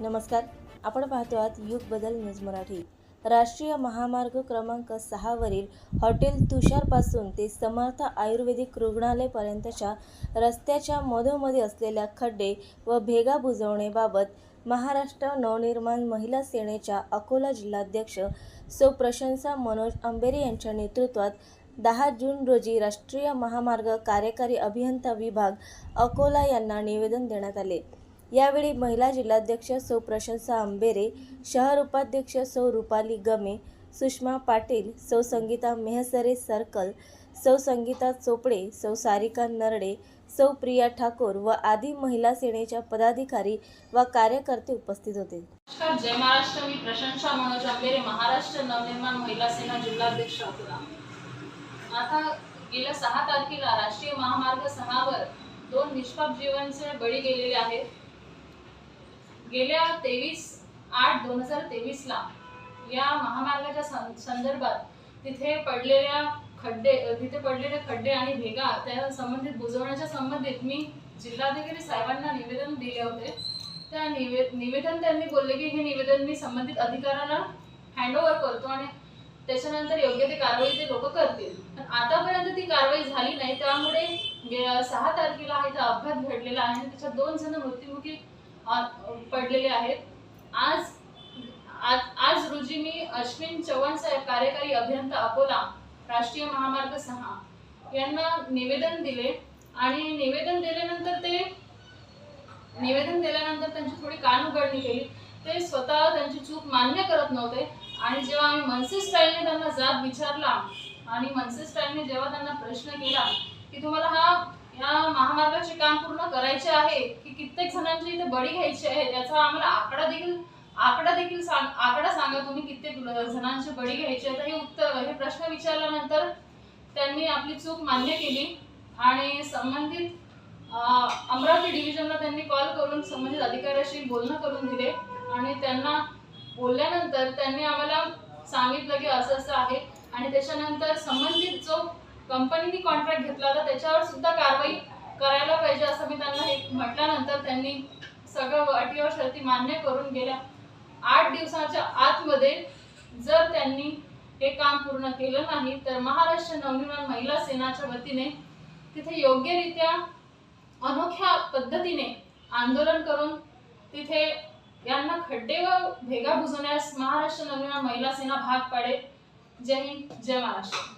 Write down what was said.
नमस्कार. आपण पाहतो आहात युग बदल न्यूज मराठी. राष्ट्रीय महामार्ग क्रमांक सहावरील हॉटेल तुषारपासून ते समर्थ आयुर्वेदिक रुग्णालयपर्यंतच्या रस्त्याच्या मधोमधी असलेल्या खड्डे व भेगा बुजवणेबाबत महाराष्ट्र नवनिर्माण महिला सेनेच्या अकोला जिल्हाध्यक्ष सुप्रशंसा मनोज आंबेरे यांच्या नेतृत्वात दहा जून रोजी राष्ट्रीय महामार्ग कार्यकारी अभियंता विभाग अकोला यांना निवेदन देण्यात आले. यावेळी महिला जिल्हाध्यक्ष सौ प्रशंसा आंबेरे शहर उपाध्यक्ष सौ रुपाली गमे सुषमा पाटील सौ संगीता मेहसरे सर्कल सौ संगीता चोपडे सौ सारिका नरडे सौ प्रिया ठाकूर व आदी महिला सेनेच्या पदाधिकारी व कार्यकर्ते उपस्थित होते. नमस्कार जय महाराष्ट्र. मी प्रशंसा मनोज आंबेरे महाराष्ट्र नवनिर्माण महिला सेना जिल्हाध्यक्ष अकोला आता गेल्या सहा तारखेला राष्ट्रीय महामार्ग सहावर दोन निष्पाप जीवांचे बळी गेलेले आहेत. गेल्या तेवीस आठ दोन हजार तेवीसला या महामार्गाच्या सं- संदर्भात तिथे पडलेल्या खड्डे तिथे पडलेले खड्डे आणि भेगा त्या संबंधित बुजवण्याच्या संबंधित मी जिल्हाधिकारी साहेबांना निवेदन दिले होते. त्या निवे निवेदन त्यांनी बोलले की हे निवेदन मी संबंधित अधिकाऱ्याला हँडओव्हर करतो आणि त्याच्यानंतर योग्य ते कारवाई ते लोक करतील. पण आतापर्यंत ती कारवाई झाली नाही. त्यामुळे सहा तारखेला हा इथं अपघात घडलेला आहे. आणि त्याच्यात दोन जण मृत्युमुखी पडलेले आहेत. आज आज आज रोजी मी अश्विन चव्हाण साहेब कार्यकारी अभियंता अकोला राष्ट्रीय महामार्ग सहा यांना निवेदन दिले आणि निवेदन दिल्यानंतर ते निवेदन दिल्यानंतर त्यांची थोडी कानउघडणी केली. ते स्वतः त्यांची चूक मान्य करत नव्हते आणि जेव्हा आम्ही मनसे स्टाईलने त्यांना जाब विचारला आणि मनसे स्टाईलने जेव्हा त्यांना प्रश्न केला की तुम्हाला हा या महामार्गाचे काम पूर्ण करायचे आहे की कित्येक जणांची इथे बळी घ्यायची आहे याचा आम्हाला आकडा देखील आकडा देखील सांग आकडा सांगा तुम्ही कित्येक जणांची बळी घ्यायची आहे. तर हे उत्तर हे प्रश्न विचारल्यानंतर त्यांनी आपली चूक मान्य केली आणि संबंधित अमरावती डिव्हिजनला त्यांनी कॉल करून संबंधित अधिकाऱ्याशी बोलणं करून दिले आणि त्यांना बोलल्यानंतर त्यांनी आम्हाला सांगितलं की असं असं आहे आणि त्याच्यानंतर संबंधित जो कंपनीने कॉन्ट्रॅक्ट घेतला होता त्याच्यावर सुद्धा कारवाई करायला पाहिजे असं मी त्यांना हे म्हटल्यानंतर त्यांनी सगळं अटी व शर्ती मान्य करून गेल्या. आठ दिवसाच्या आतमध्ये जर त्यांनी हे काम पूर्ण केलं नाही तर महाराष्ट्र नवनिर्माण महिला सेनाच्या वतीने तिथे योग्यरित्या अनोख्या पद्धतीने आंदोलन करून तिथे यांना खड्डे व भेगा बुजवण्यास महाराष्ट्र नवनिर्माण महिला सेना भाग पाडेल. जय हिंद जय महाराष्ट्र.